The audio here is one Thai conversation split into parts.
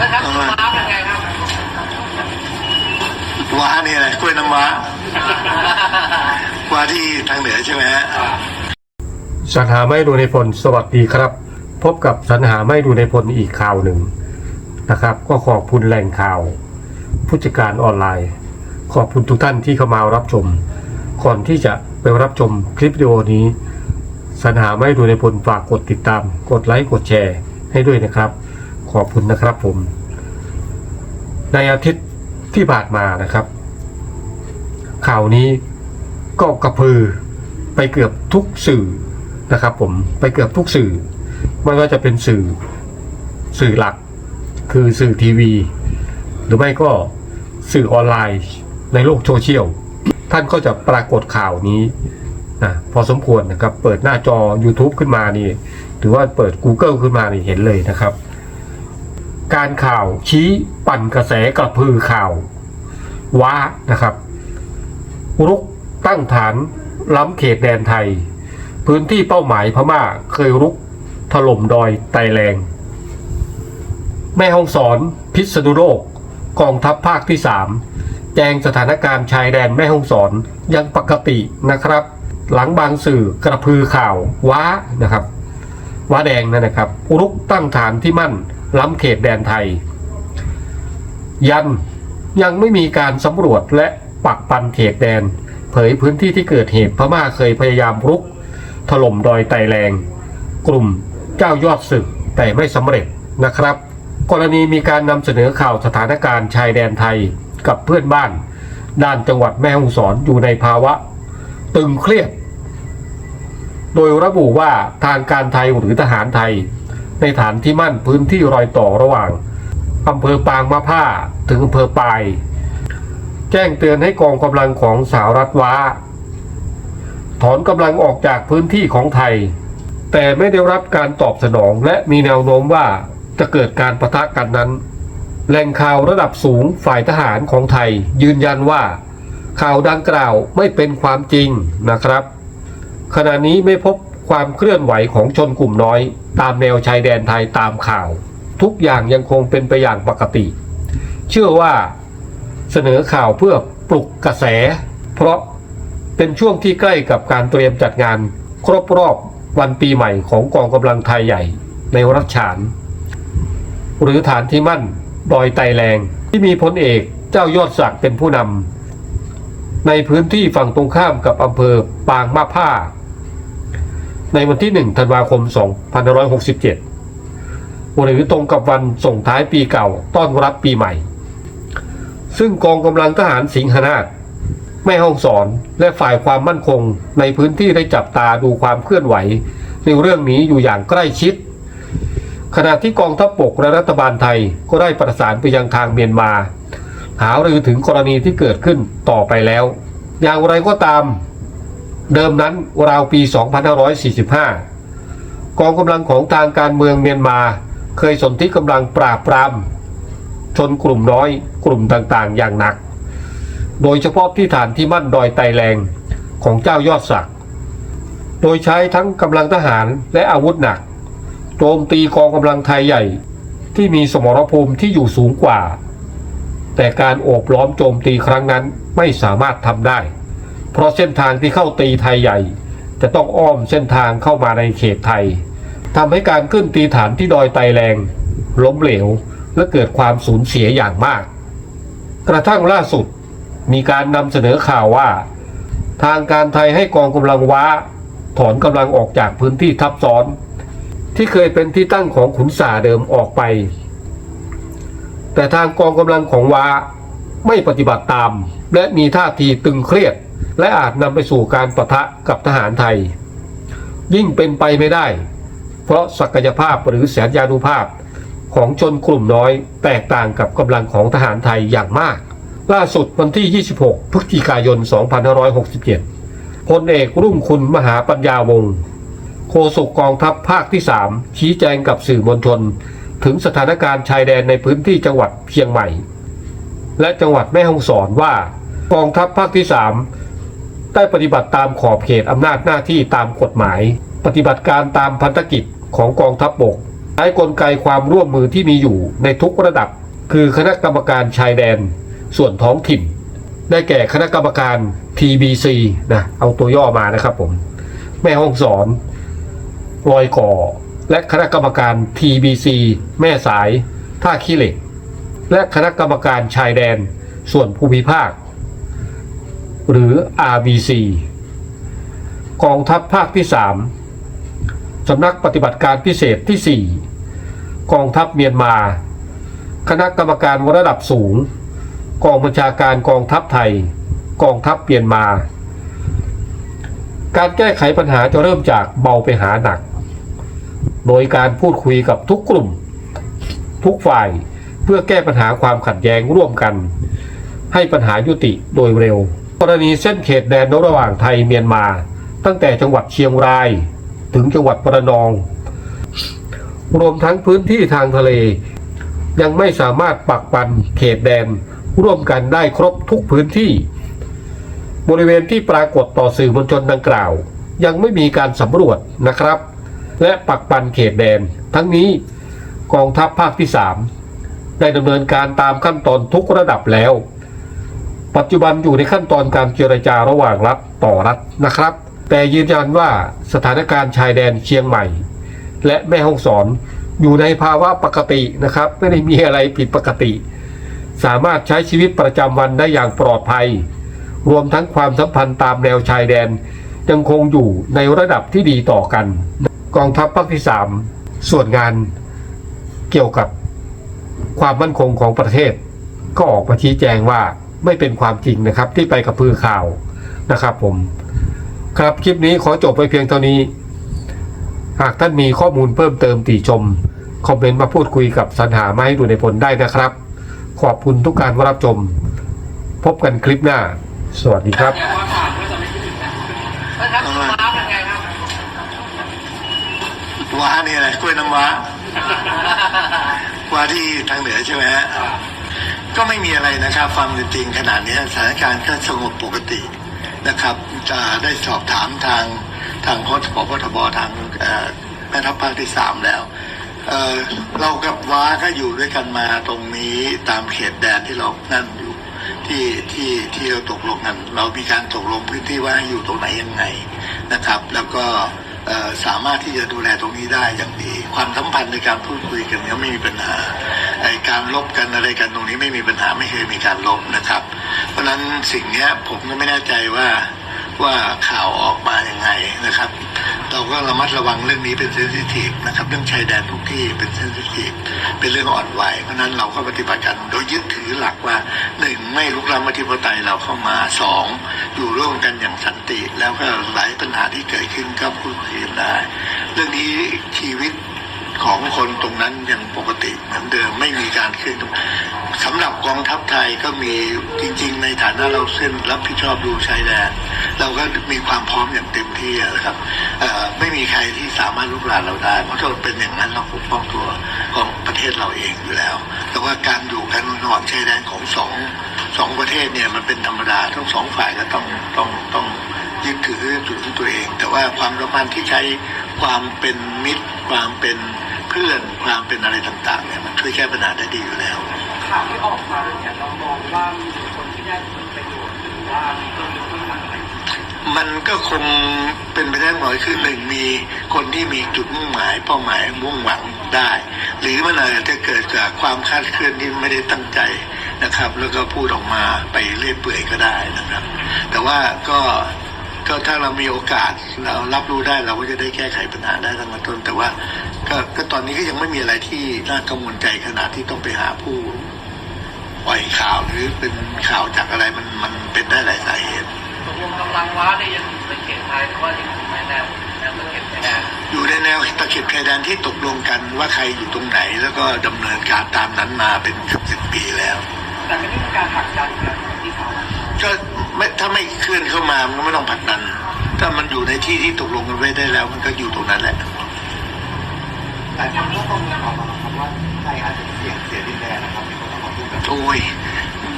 นะครับว้าเป็นไงครับว้านี่อะไรกล้วยน้ำว้าว้าที่ทางเหนือใช่ไหมฮะสรรหาไม่ดูในพลสวัสดีครับ พบกับสรรหาไม่ดูในพลอีกข่าวหนึ่งนะครับ ก็ขอบคุณแหล่งข่าว ผู้จัดการออนไลน์ ขอบคุณทุกท่านที่เข้ามารับชม ก่อนที่จะไปรับชมคลิปวิดีโอนี้สรรหาไม่ดูในพลฝากกดติดตาม กดไลค์กดแชร์ให้ด้วยนะครับ ขอบคุณนะครับผม ในอาทิตย์ที่ผ่านมานะครับ ข่าวนี้ก็กระพือไปเกือบทุกสื่อนะครับ ผมไปเกือบทุกสื่อไม่ว่าจะเป็นสื่อสื่อหลัก คือสื่อทีวี หรือไม่ก็สื่อออนไลน์ในโลกโซเชียลท่านก็จะปรากฏข่าวนี้นะพอสมควรนะครับ เปิดหน้าจอ YouTube ขึ้นมานี่ หรือว่าเปิด Google ขึ้นมานี่เห็นเลยนะครับ การข่าวชี้ปั่นกระแสกระพือข่าวว้านะครับ รุกตั้งฐานล้ำเขตแดนไทย พื้นที่เป้าหมายพม่าเคยรุกถล่มดอยไตแรง แม่ห้องสอนพิษณุโลกกองทัพภาคที่ 3 แจ้งสถานการณ์ชายแดนแม่ห้องสอนยังปกตินะครับ หลังบางสื่อกระพือข่าวว้านะครับว้าแดงนั่นนะครับรุกตั้งฐานที่มั่น ล้ำเขตแดนไทย ยันยังไม่มีการสำรวจและปักปันเขตแดน เผยพื้นที่ที่เกิดเหตุพม่าเคยพยายามรุก ถล่มดอยไตแรง กลุ่มเจ้ายอดศึกแต่ไม่สำเร็จนะครับ กรณีมีการนำเสนอข่าวสถานการณ์ชายแดนไทยกับเพื่อนบ้าน ด้านจังหวัดแม่ฮ่องสอนอยู่ในภาวะ ตึงเครียด โดยระบุว่าทางการไทยหรือทหารไทย ในฐานที่มั่นพื้นที่รอยต่อระหว่างอำเภอปางมะผ้าถึงอำเภอปาย แจ้งเตือนให้กองกำลังของสหรัฐว้า ถอนกำลังออกจากพื้นที่ของไทย แต่ไม่ได้รับการตอบสนองและมีแนวโน้มว่าจะเกิดการประทะกันนั้น แหล่งข่าวระดับสูงฝ่ายทหารของไทย ยืนยันว่า ข่าวดังกล่าวไม่เป็นความจริงนะครับ ขณะนี้ไม่พบความเคลื่อนไหวของชนกลุ่มน้อย ตามแนวชายแดนไทยตามข่าว ทุกอย่างยังคงเป็นไปอย่างปกติ เชื่อว่าเสนอข่าวเพื่อปลุกกระแส เพราะเป็นช่วงที่ใกล้กับการเตรียมจัดงานครบรอบวันปีใหม่ของกองกำลังไทยใหญ่ในรัชฉาน หรือฐานที่มั่นดอยไตแรงที่มีพลเอกเจ้ายอดศักดิ์เป็นผู้นำในพื้นที่ฝั่งตรงข้ามกับอำเภอปางมาผ้า ในวันที่ 1 ธันวาคม 2567 หรือตรงกับวันส่งท้ายปีเก่าต้อนรับปีใหม่ ซึ่งกองกำลังทหารสิงหนาฏแม่ห้องสอนและฝ่ายความมั่นคงในพื้นที่ได้จับตาดูความเคลื่อนไหว ในเรื่องนี้อยู่อย่างใกล้ชิด ขณะที่กองทัพบกและรัฐบาลไทยก็ได้ประสานไปยังทางเมียนมา หารือถึงกรณีที่เกิดขึ้นต่อไปแล้ว อย่างไรก็ตาม เดิมนั้นราวปี 2545 กองกำลังของทางการเมืองเมียนมา เคยสนที่กำลังปราบปราม ชนกลุ่มน้อยกลุ่มต่างๆ อย่างหนัก โดยเฉพาะที่ฐานที่มั่นดอยไตแรงของเจ้ายอดศักดิ์โดยใช้ทั้งกำลังทหารและอาวุธหนัก โจมตีกองกำลังไทยใหญ่ที่มีสมรภูมิที่อยู่สูงกว่า แต่การโอบล้อมโจมตีครั้งนั้นไม่สามารถทำได้ เพราะเส้นทางที่เข้าตีไทยใหญ่ จะต้องอ้อมเส้นทางเข้ามาในเขตไทยทำให้การขึ้นตีฐานที่ดอยไตแรง ล้มเหลวและเกิดความสูญเสียอย่างมาก กระทั่งล่าสุดมีการนำเสนอข่าวว่า ทางการไทยให้กองกำลังว้า ถอนกำลังออกจากพื้นที่ทับซ้อน ที่เคยเป็นที่ตั้งของขุนสาเดิมออกไป แต่ทางกองกำลังของว้าไม่ปฏิบัติตาม และมีท่าทีตึงเครียด และอาจนำไปสู่การประทะกับทหารไทย ยิ่งเป็นไปไม่ได้ เพราะศักยภาพหรือแสนยานุภาพของชนกลุ่มน้อยแตกต่างกับกำลังของทหารไทยอย่างมาก ล่าสุดวันที่ 26 พฤศจิกายน 2567พลเอกรุ่งคุณมหาปัญญาวงศ์โฆษกกองทัพภาคที่ 3 ชี้แจงกับสื่อมวลชน ถึงสถานการณ์ชายแดนในพื้นที่จังหวัดเชียงใหม่ และจังหวัดแม่ฮ่องสอนว่า กองทัพภาคที่ 3 ได้ปฏิบัติตามขอบเขตอำนาจหน้าที่ตามกฎหมาย ปฏิบัติการตามพันธกิจของกองทัพบบกใช้กลไกความร่วมมือที่มีอยู่ในทุกระดับ คือคณะกรรมการชายแดน ส่วนท้องถิ่น ได้แก่คณะกรรมการ TBC นะเอาตัวย่อมานะครับผม แม่ห้องสอนรอยก่อ และคณะกรรมการ TBC แม่สาย ท่าขี้เหล็ก และคณะกรรมการชายแดน ส่วนภูมิภาค หรือ RBC กองทัพภาคที่ 3 สำนักปฏิบัติการพิเศษที่ 4 กองทัพเมียนมา คณะกรรมการระดับสูง กองบัญชาการกองทัพไทย กองทัพเมียนมา การแก้ไขปัญหาจะเริ่มจากเบาไปหาหนัก โดยการพูดคุยกับทุกกลุ่ม ทุกฝ่ายเพื่อแก้ปัญหาความขัดแย้งร่วมกัน ให้ปัญหายุติโดยเร็ว กรณีเส้นเขตแดนระหว่างไทยเมียนมา ตั้งแต่จังหวัดเชียงราย ถึงจังหวัดประนอง รวมทั้งพื้นที่ทางทะเล ยังไม่สามารถปักปันเขตแดนร่วมกันได้ครบทุกพื้นที่ บริเวณที่ปรากฏต่อสื่อมวลชนดังกล่าว ยังไม่มีการสำรวจนะครับ และปักปันเขตแดน ทั้งนี้กองทัพภาคที่ 3 ได้ดำเนินการตามขั้นตอนทุกระดับแล้ว ปัจจุบันอยู่ในขั้นตอนการเจรจาระหว่างรัฐต่อรัฐนะครับ แต่ยืนยันว่าสถานการณ์ชายแดนเชียงใหม่ และแม่ฮ่องสอนอยู่ในภาวะปกตินะครับ ไม่ได้มีอะไรผิดปกติ สามารถใช้ชีวิตประจำวันได้อย่างปลอดภัย รวมทั้งความสัมพันธ์ตามแนวชายแดนยังคงอยู่ในระดับที่ดีต่อกัน กองทัพภาคที่ 3 ส่วนงานเกี่ยวกับความมั่นคงของประเทศ ก็ออกมาชี้แจงว่า ไม่เป็นความจริงนะครับ ที่ไปกับพือข่าวนะครับ ผม ครับคลิปนี้ขอจบไปเพียงเท่านี้ หากท่านมีข้อมูลเพิ่มเติมติชม คอมเมนต์มาพูดคุยกับสัญหามาให้ดูในผลได้นะครับ ขอบคุณทุกการรับชม พบกันคลิปหน้า สวัสดีครับว่าผ่านก็จะไม่คิดถึงนะแล้วครับม้าเป็นไงครับว้านี่อะไรกล้วยน้ำว้าว้าที่ทางเหนือใช่ไหมฮะ ก็ไม่มีอะไรนะครับฟังจริงขนาดนี้สถานการณ์ก็สงบปกตินะครับจะได้สอบถามทางทางพทบพทบทางแม่ทัพภาคที่สามแล้วเเรากับว้าก็อยู่ด้วยกันมาตรงนี้ตามเขตแดนที่เรานั่นอยู่ที่ที่ที่เราตกลงกัน เรามีการตกลงพื้นที่ว่าอยู่ตรงไหนยังไงนะครับ แล้วก็สามารถที่จะดูแลตรงนี้ได้อย่างดี ความสัมพันธ์ในการพูดคุยกันเนี่ยไม่มีปัญหา ไอการลบกันอะไรกันตรงนี้ไม่มีปัญหาไม่เคยมีการลบนะครับ เพราะฉะนั้นสิ่งเนี้ยผมก็ไม่แน่ใจว่าว่าข่าวออกมาอยังไงนะครับ เราก็ระมัดระวังเรื่องนี้เป็นเซนซิทีฟนะครับ เรื่องชายแดนทุกที่เป็นเซนซิทีฟเป็นเรื่องอ่อนไหวเพราะฉะนั้นเราก็ปฏิบัติกันโดยยึดถือหลักว่าหนึ่งไม่ลุกล้ำอธิปไตยเราเข้ามาสองอยู่ร่วมกันอย่างสันติ แล้วก็หลายปัญหาที่เกิดขึ้นก็พูดคุยกันได้ เรื่องนี้ชีวิต ของคนตรงนั้นยังปกติเหมือนเดิมไม่มีการขึ้นสำหรับกองทัพไทยก็มีจริง ๆ ในฐานะเราเส้นรับผิดชอบดูชายแดนเราก็มีความพร้อมอย่างเต็มที่นะครับไม่มีใครที่สามารถลุกรานเราได้ เพราะถ้าเป็นอย่างนั้นเราปกป้องตัวของประเทศเราเองอยู่แล้ว แต่ว่าการอยู่กันระหว่างชายแดนของสองสองประเทศเนี่ยมันเป็นธรรมดาทั้งสองฝ่ายก็ต้องต้องต้องยึดถือจุดที่ตัวเอง แต่ว่าความสัมพันธ์ที่ใช้ความเป็นมิตรความเป็น เพื่อนความเป็นอะไรต่างๆเนี่ยมันช่วยแก้ปัญหาได้ดีอยู่แล้วข่าวที่ออกมาเนี่ยเรามองว่ามีคนที่ได้ผลประโยชน์หรือว่ามีต้นทุนอะไรมันก็คงเป็นไปได้หน่อยคือหนึ่งมีคนที่มีจุดมุ่งหมายเป้าหมายมุ่งหวังได้ หรือมันอาจจะเกิดจากความคาดเคลื่อนที่ไม่ได้ตั้งใจนะครับ แล้วก็พูดออกมาไปเรื่อยเปื่อยก็ได้นะครับ แต่ว่าก็ ก็ถ้าเรามีโอกาสเรารับรู้ได้เราก็จะได้แก้ไขปัญหาได้ตั้งแต่ต้น แต่ว่าก็ก็ตอนนี้ก็ยังไม่มีอะไรที่น่ากังวลใจขนาดที่ต้องไปหาผู้ปล่อยข่าวหรือเป็นข่าวจากอะไรมันมันเป็นได้หลายสาเหตุตกลงกำลังว้าได้ยังอยู่ในเขตไทยหรือว่ายังอยู่ในแนวแนวตะเข็บชายแดนอยู่ในแนวตะเข็บชายแดนที่ตกลงกันว่าใครอยู่ตรงไหน แล้วก็ดำเนินการตามนั้นมาเป็นสิบสิบปีแล้วแต่ไม่ได้มีการผลักดันกัน ที่ที่ตกลงกันไว้ได้แล้ว มันก็อยู่ตรงนั้นแหละแต่ผมก็ต้องออกมาครับว่าใครอาจจะเสียเสียดินแดนนะครับมีโอ้ย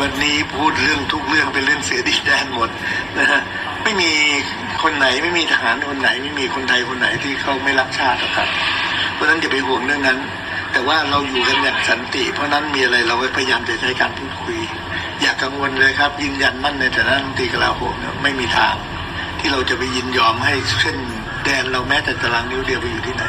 วันนี้พูดเรื่องทุกเรื่องเป็นเรื่องเสียดินแดนหมดนะฮะไม่มีคนไหนไม่มีทหารคนไหน ไม่มีคนไทยคนไหนที่เขาไม่รักชาติหรอกครับเพราะะนั้นอย่าไปห่วงเรื่องนั้น แต่ว่าเราอยู่กันอย่างสันติ เพราะนั้นมีอะไรเราพยายามจะใช้การพูดคุย อย่ากกังวลเลยครับยืนยันมั่นในฐานะรัฐมนตรีกลาโหมไม่มีทาง ที่เราจะไปยินยอมให้เส้นแดนเราแม้แต่ตารางนิ้วเดียวไปอยู่ที่ไหน